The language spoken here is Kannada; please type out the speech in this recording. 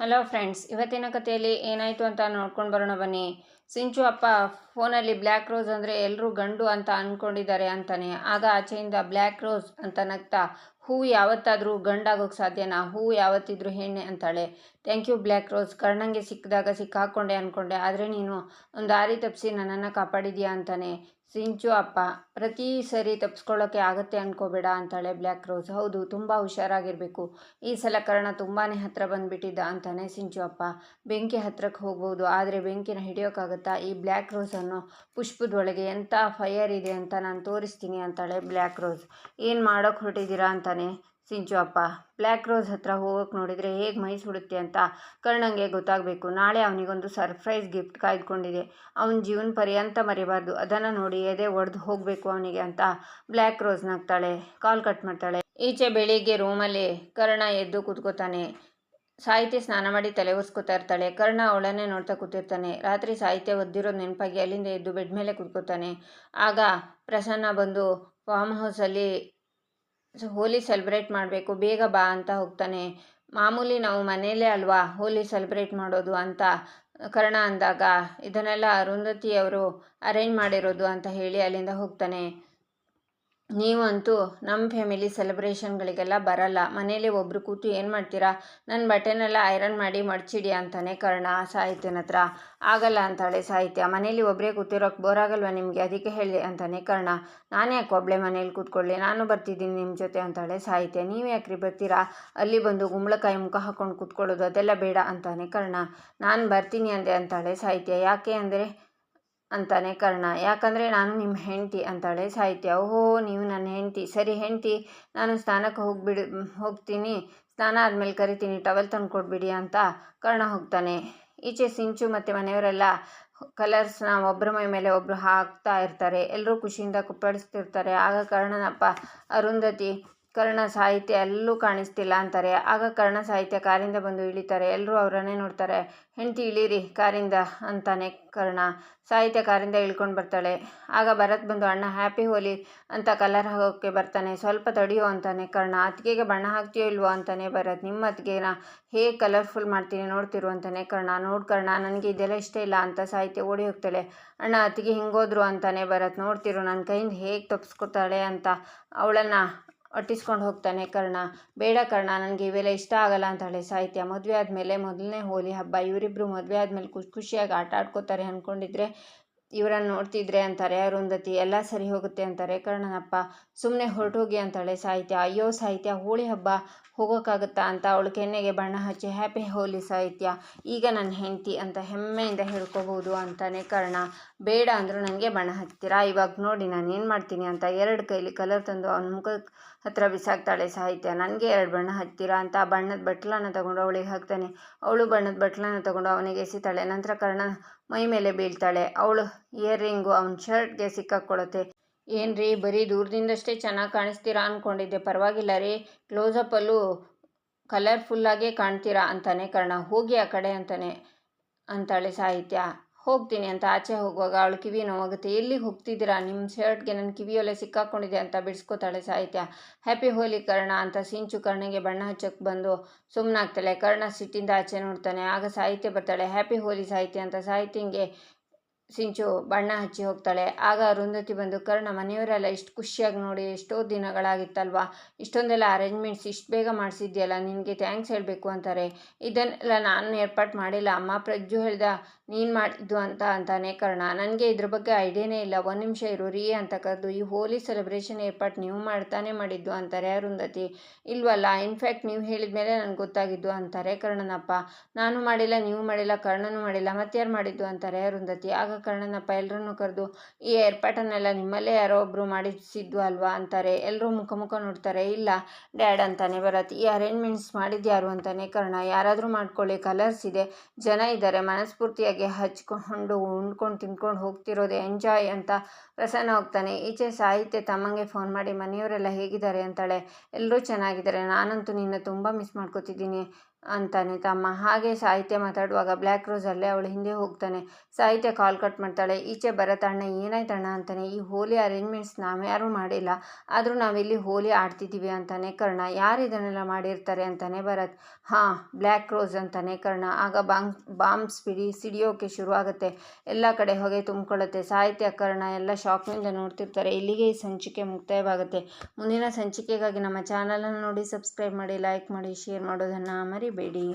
ಹಲೋ ಫ್ರೆಂಡ್ಸ್ ಇವತ್ತಿನ ಕಥೆಯಲ್ಲಿ ಏನಾಯಿತು ಅಂತ ನೋಡ್ಕೊಂಡು ಬರೋಣ ಬನ್ನಿ. ಸಿಂಚು ಅಪ್ಪ ಫೋನಲ್ಲಿ ಬ್ಲ್ಯಾಕ್ ರೋಸ್ ಅಂದರೆ ಎಲ್ಲರೂ ಗಂಡು ಅಂತ ಅಂದ್ಕೊಂಡಿದ್ದಾರೆ ಅಂತಾನೆ. ಆಗ ಆಚೆಯಿಂದ ಬ್ಲ್ಯಾಕ್ ರೋಸ್ ಅಂತ ನಗ್ತಾ ಹೂ ಯಾವತ್ತಾದರೂ ಗಂಡಾಗೋಕ್ಕೆ ಸಾಧ್ಯನಾ? ಹೂ ಯಾವತ್ತಿದ್ರೂ ಹೆಣ್ಣೆ ಅಂತಾಳೆ. Thank you black rose. ಕರ್ಣಂಗೆ ಸಿಕ್ಕಿದಾಗ ಸಿಕ್ಕಾಕೊಂಡೆ ಅಂದ್ಕೊಂಡೆ ಆದರೆ ನೀನು ಒಂದು ದಾರಿ ತಪ್ಪಿಸಿ ನನ್ನನ್ನು ಕಾಪಾಡಿದ್ಯಾ ಅಂತಾನೆ. ಸಿಂಚು ಅಪ್ಪ, ಪ್ರತಿ ಸರಿ ತಪ್ಪಿಸ್ಕೊಳ್ಳೋಕ್ಕೆ ಆಗುತ್ತೆ ಅನ್ಕೋಬೇಡ ಅಂತಾಳೆ ಬ್ಲ್ಯಾಕ್ ರೋಸ್. ಹೌದು, ತುಂಬ ಹುಷಾರಾಗಿರಬೇಕು. ಈ ಸಲ ಕರ್ಣ ತುಂಬಾ ಹತ್ತಿರ ಬಂದುಬಿಟ್ಟಿದ್ದ ಅಂತಾನೆ ಸಿಂಚು ಅಪ್ಪ. ಬೆಂಕಿ ಹತ್ತಿರಕ್ಕೆ ಹೋಗ್ಬೋದು, ಆದರೆ ಬೆಂಕಿನ ಹಿಡಿಯೋಕ್ಕಾಗತ್ತಾ ಈ ಬ್ಲ್ಯಾಕ್ ರೋಸನ್ನು ಪುಷ್ಪದೊಳಗೆ ಎಂಥ ಫೈಯರ್ ಇದೆ ಅಂತ ನಾನು ತೋರಿಸ್ತೀನಿ ಅಂತಾಳೆ ಬ್ಲ್ಯಾಕ್ ರೋಸ್. ಏನು ಮಾಡೋಕ್ಕೆ ಹೊರಟಿದ್ದೀರಾ ಅಂತಾನೆ. ಸಿಂಚು ಅಪ್ಪ ಬ್ಲ್ಯಾಕ್ ರೋಸ್ ಹತ್ರ ಹೋಗೋಕೆ ನೋಡಿದರೆ ಹೇಗೆ ಮೈ ಸುಡುತ್ತೆ ಅಂತ ಕರ್ಣಂಗೆ ಗೊತ್ತಾಗಬೇಕು. ನಾಳೆ ಅವನಿಗೊಂದು ಸರ್ಪ್ರೈಸ್ ಗಿಫ್ಟ್ ಕಾಯ್ದುಕೊಂಡಿದೆ. ಅವನ ಜೀವನ ಪರ್ಯಂತ ಮರಿಬಾರ್ದು. ಅದನ್ನು ನೋಡಿ ಎದೆ ಒಡೆದು ಹೋಗಬೇಕು ಅವನಿಗೆ ಅಂತ ಬ್ಲ್ಯಾಕ್ ರೋಸ್ ನಗ್ತಾಳೆ. ಕಾಲ್ ಕಟ್ ಮಾಡ್ತಾಳೆ. ಈಚೆ ಬೆಳಿಗ್ಗೆ ರೂಮಲ್ಲಿ ಕರ್ಣ ಎದ್ದು ಕೂತ್ಕೋತಾನೆ. ಸಾಹಿತ್ಯ ಸ್ನಾನ ಮಾಡಿ ತಲೆ ಒರೆಸ್ಕೊತಾ ಇರ್ತಾಳೆ. ಕರ್ಣ ಅವಳನ್ನೇ ನೋಡ್ತಾ ಕೂತಿರ್ತಾನೆ. ರಾತ್ರಿ ಸಾಹಿತ್ಯ ಒದ್ದಿರೋ ನೆನಪಾಗಿ ಅಲ್ಲಿಂದ ಎದ್ದು ಬೆಡ್ ಮೇಲೆ ಕೂತ್ಕೋತಾನೆ. ಆಗ ಪ್ರಸನ್ನ ಬಂದು ಫಾರ್ಮ್ ಹೌಸಲ್ಲಿ ಹೋಲಿ ಸೆಲೆಬ್ರೇಟ್ ಮಾಡಬೇಕು, ಬೇಗ ಬಾ ಅಂತ ಹೋಗ್ತಾನೆ. ಮಾಮೂಲಿ ನಾವು ಮನೆಯಲ್ಲೇ ಅಲ್ವಾ ಹೋಲಿ ಸೆಲೆಬ್ರೇಟ್ ಮಾಡೋದು ಅಂತ ಕರ್ಣ ಅಂದಾಗ ಇದನ್ನೆಲ್ಲ ಅರುಂಧತಿಯವರು ಅರೇಂಜ್ ಮಾಡಿರೋದು ಅಂತ ಹೇಳಿ ಅಲ್ಲಿಂದ ಹೋಗ್ತಾನೆ. ನೀವಂತೂ ನಮ್ಮ ಫ್ಯಾಮಿಲಿ ಸೆಲೆಬ್ರೇಷನ್ಗಳಿಗೆಲ್ಲ ಬರಲ್ಲ. ಮನೇಲಿ ಒಬ್ಬರು ಕೂತು ಏನು ಮಾಡ್ತೀರಾ? ನನ್ನ ಬಟ್ಟೆನೆಲ್ಲ ಐರನ್ ಮಾಡಿ ಮಡಚಿಡಿ ಅಂತಾನೆ ಕರ್ಣ, ಸಾಹಿತ್ಯನ ಹತ್ರ. ಆಗಲ್ಲ ಅಂತಾಳೆ ಸಾಹಿತ್ಯ. ಮನೇಲಿ ಒಬ್ಬರೇ ಕೂತಿರೋಕೆ ಬೋರ್ ಆಗಲ್ವಾ ನಿಮಗೆ? ಅದಕ್ಕೆ ಹೇಳಿ ಅಂತಾನೆ ಕರ್ಣ. ನಾನು ಯಾಕೆ ಒಬ್ಬಳೆ ಮನೇಲಿ ಕೂತ್ಕೊಳ್ಳಿ? ನಾನು ಬರ್ತಿದ್ದೀನಿ ನಿಮ್ಮ ಜೊತೆ ಅಂತಾಳೆ ಸಾಹಿತ್ಯ. ನೀವು ಯಾಕ್ರಿ ಬರ್ತೀರಾ? ಅಲ್ಲಿ ಬಂದು ಗುಂಬಳಕಾಯಿ ಮುಖ ಹಾಕೊಂಡು ಕೂತ್ಕೊಳ್ಳೋದು ಅದೆಲ್ಲ ಬೇಡ ಅಂತಾನೆ ಕರ್ಣ. ನಾನು ಬರ್ತೀನಿ ಅಂದೆ ಅಂತಾಳೆ ಸಾಹಿತ್ಯ. ಯಾಕೆ ಅಂದರೆ ಅಂತಾನೆ ಕರ್ಣ. ಯಾಕಂದರೆ ನಾನು ನಿಮ್ಮ ಹೆಂಡತಿ ಅಂತಾಳೆ ಸಾಹಿತ್ಯ. ಓಹೋ, ನೀವು ನನ್ನ ಹೆಂಡತಿ. ಸರಿ ಹೆಂಡತಿ, ನಾನು ಸ್ನಾನಕ್ಕೆ ಹೋಗಿಬಿಡು, ಹೋಗ್ತೀನಿ. ಸ್ನಾನ ಆದಮೇಲೆ ಕರಿತೀನಿ. ಟವೆಲ್ ತಂದು ಕೊಡ್ಬಿಡಿ ಅಂತ ಕರ್ಣ ಹೋಗ್ತಾನೆ. ಈಚೆ ಸಿಂಚು ಮತ್ತು ಮನೆಯವರೆಲ್ಲ ಕಲರ್ಸ್ನ ಒಬ್ಬರ ಮೈ ಮೇಲೆ ಒಬ್ಬರು ಹಾಕ್ತಾ ಇರ್ತಾರೆ. ಎಲ್ಲರೂ ಖುಷಿಯಿಂದ ಕುಪ್ಪಡಿಸ್ತಿರ್ತಾರೆ ಆಗ ಕರ್ಣನಪ್ಪ, ಅರುಂಧತಿ ಕರ್ಣ ಸಾಹಿತ್ಯ ಎಲ್ಲೂ ಕಾಣಿಸ್ತಿಲ್ಲ ಅಂತಾರೆ. ಆಗ ಕರ್ಣ ಸಾಹಿತ್ಯ ಕಾರಿಂದ ಬಂದು ಇಳಿತಾರೆ. ಎಲ್ಲರೂ ಅವರನ್ನೇ ನೋಡ್ತಾರೆ. ಹೆಂಡತಿ, ಇಳೀರಿ. ಕಾರಿಂದ ಅಂತಾನೆ ಕರ್ಣ. ಸಾಹಿತ್ಯ ಕಾರಿಂದ ಇಳ್ಕೊಂಡು ಬರ್ತಾಳೆ. ಆಗ ಭರತ್ ಬಂದು, ಅಣ್ಣ ಹ್ಯಾಪಿ ಹೋಲಿ ಅಂತ ಕಲರ್ ಹಾಕೋಕ್ಕೆ ಬರ್ತಾನೆ. ಸ್ವಲ್ಪ ತಡಿಯೋ ಅಂತಾನೆ ಕರ್ಣ. ಅತ್ತಿಗೆಗೆ ಬಣ್ಣ ಹಾಕ್ತೀಯೋ ಇಲ್ವೋ ಅಂತಾನೆ ಭರತ್. ನಿಮ್ಮ ಅತ್ತಿಗೆನ ಹೇಗೆ ಕಲರ್ಫುಲ್ ಮಾಡ್ತೀನಿ ನೋಡ್ತಿರು ಅಂತಾನೆ ಕರ್ಣ. ನೋಡಿ ಕರ್ಣ, ನನಗೆ ಇದೆಲ್ಲ ಇಷ್ಟ ಇಲ್ಲ ಅಂತ ಸಾಹಿತ್ಯ ಓಡಿ ಹೋಗ್ತಾಳೆ. ಅಣ್ಣ, ಅತ್ತಿಗೆ ಹಿಂಗೋದ್ರು ಅಂತಾನೆ ಭರತ್. ನೋಡ್ತಿರು ನನ್ನ ಕೈಯಿಂದ ಹೇಗೆ ತಪ್ಪಿಸ್ಕೊತಾಳೆ ಅಂತ ಅವಳನ್ನು ಅಟ್ಟಿಸ್ಕೊಂಡು ಹೋಗ್ತಾನೆ ಕರ್ಣ. ಬೇಡ ಕರ್ಣ, ನನಗೆ ಇವೆಲ್ಲ ಇಷ್ಟ ಆಗಲ್ಲ ಅಂತಾಳೆ ಸಾಹಿತ್ಯ. ಮದುವೆ ಆದಮೇಲೆ ಮೊದಲನೇ ಹೋಲಿ ಹಬ್ಬ ಇವರಿಬ್ಬರು ಮದುವೆ ಆದಮೇಲೆ ಖುಷಿ, ಖುಷಿಯಾಗಿ ಆಟ ಆಡ್ಕೋತಾರೆ ಅಂದ್ಕೊಂಡಿದ್ರೆ ಇವರನ್ನು ನೋಡ್ತಿದ್ರೆ ಅಂತಾರೆ, ಅರುಂಧತಿ ಎಲ್ಲ ಸರಿ ಹೋಗುತ್ತೆ ಅಂತಾರೆ. ಕರ್ಣನಪ್ಪ ಸುಮ್ಮನೆ ಹೊರಟೋಗಿ ಅಂತಾಳೆ, ಸಾಹಿತ್ಯ, ಅಯ್ಯೋ ಸಾಹಿತ್ಯ, ಹೋಳಿ ಹಬ್ಬ ಹೋಗೋಕ್ಕಾಗುತ್ತಾ ಅಂತ ಅವಳು ಕೆನ್ನೆಗೆ ಬಣ್ಣ ಹಚ್ಚಿ ಹ್ಯಾಪಿ ಹೋಲಿ ಸಾಹಿತ್ಯ, ಈಗ ನನ್ನ ಹೆಂಡತಿ ಅಂತ ಹೆಮ್ಮೆಯಿಂದ ಹೇಳ್ಕೋಬಹುದು ಅಂತಾನೆ ಕರ್ಣ. ಬೇಡ ಅಂದರೂ ನನಗೆ ಬಣ್ಣ ಹಚ್ತೀರಾ? ಇವಾಗ ನೋಡಿ ನಾನು ಏನು ಮಾಡ್ತೀನಿ ಅಂತ ಎರಡು ಕೈಲಿ ಕಲರ್ ತಂದು ಅವನ ಮುಖ ಹತ್ರ ಬಿಸಾಕ್ತಾಳೆ ಸಾಹಿತ್ಯ. ನನಗೆ ಎರಡು ಬಣ್ಣ ಹಚ್ತೀರಾ ಅಂತ ಬಣ್ಣದ ಬಟ್ಲನ್ನು ತಗೊಂಡು ಅವಳಿಗೆ ಹಾಕ್ತಾನೆ. ಅವಳು ಬಣ್ಣದ ಬಟ್ಲನ್ನು ತಗೊಂಡು ಅವನಿಗೆ ಎಸಿತಾಳೆ. ನಂತರ ಕರ್ಣ ಮೈ ಮೇಲೆ ಬೀಳ್ತಾಳೆ. ಅವಳು ಇಯರ್ ರಿಂಗು ಅವ್ನ ಶರ್ಟ್ಗೆ ಸಿಕ್ಕಾಕ್ಕೊಳತ್ತೆ ಏನು ರೀ ಬರೀ ದೂರದಿಂದಷ್ಟೇ ಚೆನ್ನಾಗಿ ಕಾಣಿಸ್ತೀರಾ ಅಂದ್ಕೊಂಡಿದ್ದೆ ಪರವಾಗಿಲ್ಲ ರೀ, ಕ್ಲೋಸಪ್ಪಲ್ಲೂ ಕಲರ್ಫುಲ್ಲಾಗೇ ಕಾಣ್ತೀರಾ ಅಂತಾನೆ ಕರ್ಣ. ಹೋಗಿ ಆ ಕಡೆ ಅಂತಾನೆ, ಅಂತಾಳೆ ಸಾಹಿತ್ಯ. ಹೋಗ್ತೀನಿ ಅಂತ ಆಚೆ ಹೋಗುವಾಗ ಅವಳು ಕಿವಿ ನೋವಾಗುತ್ತೆ. ಎಲ್ಲಿಗೆ ಹೋಗ್ತಿದ್ದೀರಾ? ನಿಮ್ಮ ಶರ್ಟ್ಗೆ ನನ್ನ ಕಿವಿಯೊಲೆ ಸಿಕ್ಕಾಕೊಂಡಿದೆ ಅಂತ ಬಿಡಿಸ್ಕೋತಾಳೆ ಸಾಹಿತ್ಯ. ಹ್ಯಾಪಿ ಹೋಲಿ ಕರ್ಣ ಅಂತ ಸಿಂಚು ಕರ್ಣಿಗೆ ಬಣ್ಣ ಹಚ್ಚಕ್ಕೆ ಬಂದು ಸುಮ್ಮನಾಗ್ತಾಳೆ ಕರ್ಣ ಸಿಟ್ಟಿಂದ ಆಚೆ ನೋಡ್ತಾನೆ. ಆಗ ಸಾಹಿತ್ಯ ಬರ್ತಾಳೆ, ಹ್ಯಾಪಿ ಹೋಲಿ ಸಾಹಿತ್ಯ ಅಂತ ಸಾಹಿತ್ಯಂಗೆ ಸಿಂಚು ಬಣ್ಣ ಹಚ್ಚಿ ಹೋಗ್ತಾಳೆ. ಆಗ ಅರುಂಧತಿ ಬಂದು, ಕರ್ಣ, ಮನೆಯವರೆಲ್ಲ ಇಷ್ಟು ಖುಷಿಯಾಗಿ ನೋಡಿ, ಎಷ್ಟೋ ದಿನಗಳಾಗಿತ್ತಲ್ವಾ? ಇಷ್ಟೊಂದೆಲ್ಲ ಅರೇಂಜ್ಮೆಂಟ್ಸ್ ಇಷ್ಟು ಬೇಗ ಮಾಡಿಸಿದ್ಯಲ್ಲ, ನಿನಗೆ ಥ್ಯಾಂಕ್ಸ್ ಹೇಳಬೇಕು ಅಂತಾರೆ. ಇದನ್ನೆಲ್ಲ ನಾನು ಏರ್ಪಾಟ್ ಮಾಡಿಲ್ಲ. ಅಮ್ಮ ಪ್ರಜ್ಜು ಹೇಳ್ದ ನೀನು ಮಾಡಿದ್ದು ಅಂತ, ಅಂತಾನೆ ಕರ್ಣ. ನನಗೆ ಇದ್ರ ಬಗ್ಗೆ ಐಡಿಯಾನೇ ಇಲ್ಲ. ಒಂದು ನಿಮಿಷ ಇರು, ರೀ ಅಂತ ಕರೆದು ಈ ಹೋಲಿ ಸೆಲೆಬ್ರೇಷನ್ ಏರ್ಪಾಟ್ ನೀವು ಮಾಡ್ತಾನೆ ಮಾಡಿದ್ದು ಅಂತಾರೆ ಅರುಂಧತಿ. ಇಲ್ವಲ್ಲ ಇನ್ಫ್ಯಾಕ್ಟ್ ನೀವು ಹೇಳಿದ ಮೇಲೆ ನನಗೆ ಗೊತ್ತಾಗಿದ್ದು ಅಂತಾರೆ ಕರ್ಣನಪ್ಪ. ನಾನು ಮಾಡಿಲ್ಲ, ನೀವು ಮಾಡಿಲ್ಲ, ಕರ್ಣನೂ ಮಾಡಿಲ್ಲ ಯಾರು ಮಾಡಿದ್ದು ಅಂತಾರೆ ಅರುಂಧತಿ. ಆಗ ಕರ್ಣನಪ್ಪ ಎಲ್ಲರನ್ನೂ ಕರೆದು, ಈ ಏರ್ಪಾಟನ್ನೆಲ್ಲ ನಿಮ್ಮಲ್ಲೇ ಯಾರೋ ಒಬ್ಬರು ಮಾಡಿಸಿದ್ದು ಅಲ್ವಾ ಅಂತಾರೆ. ಎಲ್ಲರೂ ಮುಖ ಮುಖ ನೋಡ್ತಾರೆ. ಇಲ್ಲ, ಡ್ಯಾಡ್ ಅಂತಾನೆ ಬರತ್ತೆ ಈ ಅರೇಂಜ್ಮೆಂಟ್ಸ್ ಮಾಡಿದ್ಯಾರು ಅಂತಾನೆ ಕರ್ಣ. ಯಾರಾದರೂ ಮಾಡ್ಕೊಳ್ಳಿ ಕಲರ್ಸ್ ಇದೆ. ಜನ ಇದ್ದಾರೆ ಮನಸ್ಫೂರ್ತಿಯಾಗಿ ಹಚ್ಕೊಂಡು ಉಂಡ್ಕೊಂಡು ತಿನ್ಕೊಂಡು ಹೋಗ್ತಿರೋದು ಎಂಜಾಯ್ ಅಂತ ಪ್ರಸನ್ನ ಹೋಗ್ತಾನೆ. ಈಚೆ ಸಾಹಿತ್ಯ ತಮ್ಮಂಗೆ ಫೋನ್ ಮಾಡಿ, ಮನೆಯವರೆಲ್ಲ ಹೇಗಿದ್ದಾರೆ? ಅಂತಾಳೆ. ಎಲ್ಲರೂ ಚೆನ್ನಾಗಿದ್ದಾರೆ. ನಾನಂತೂ ನಿನ್ನ ತುಂಬ ಮಿಸ್ ಮಾಡ್ಕೋತಿದ್ದೀನಿ. ಅಂತಾನೆ. ತಮ್ಮ ಹಾಗೆ ಸಾಹಿತ್ಯ ಮಾತಾಡುವಾಗ ಬ್ಲ್ಯಾಕ್ ರೋಸ್ ಅಲ್ಲೇ ಅವಳು ಹಿಂದೆ ಹೋಗ್ತಾನೆ. ಸಾಹಿತ್ಯ ಕಾಲ್ ಕಟ್ ಮಾಡ್ತಾಳೆ. ಈಚೆ ಭರತಣ್ಣ ಏನಾಯ್ತಣ್ಣ ಅಂತಾನೆ. ಈ ಹೋಲಿ ಅರೇಂಜ್ಮೆಂಟ್ಸ್ ನಾವ್ಯಾರೂ ಮಾಡಿಲ್ಲ. ಆದರೂ ನಾವಿಲ್ಲಿ ಹೋಲಿ ಆಡ್ತಿದ್ದೀವಿ ಅಂತಾನೆ ಕರ್ಣ. ಯಾರು ಇದನ್ನೆಲ್ಲ ಮಾಡಿರ್ತಾರೆ ಅಂತಾನೆ ಭರತ್. ಹಾಂ ಬ್ಲ್ಯಾಕ್ ರೋಸ್ ಅಂತಾನೆ ಕರ್ಣ. ಆಗ ಬಾಂಬ್ ಬಾಂಬ್ಸ್ ಬಿಡಿ ಸಿಡಿಯೋಕೆ ಶುರು ಆಗುತ್ತೆ. ಎಲ್ಲ ಕಡೆ ಹೊಗೆ ತುಂಬಿಕೊಳ್ಳುತ್ತೆ. ಸಾಹಿತ್ಯ, ಕರ್ಣ ಎಲ್ಲ ಶಾಕ್ನಿಂದ ನೋಡ್ತಿರ್ತಾರೆ. ಇಲ್ಲಿಗೆ ಈ ಸಂಚಿಕೆ ಮುಕ್ತಾಯವಾಗುತ್ತೆ. ಮುಂದಿನ ಸಂಚಿಕೆಗಾಗಿ ನಮ್ಮ ಚಾನಲನ್ನು ನೋಡಿ ಸಬ್ಸ್ಕ್ರೈಬ್ ಮಾಡಿ ಲೈಕ್ ಮಾಡಿ ಶೇರ್ ಮಾಡೋದನ್ನು ಮರಿಬೇಡಿ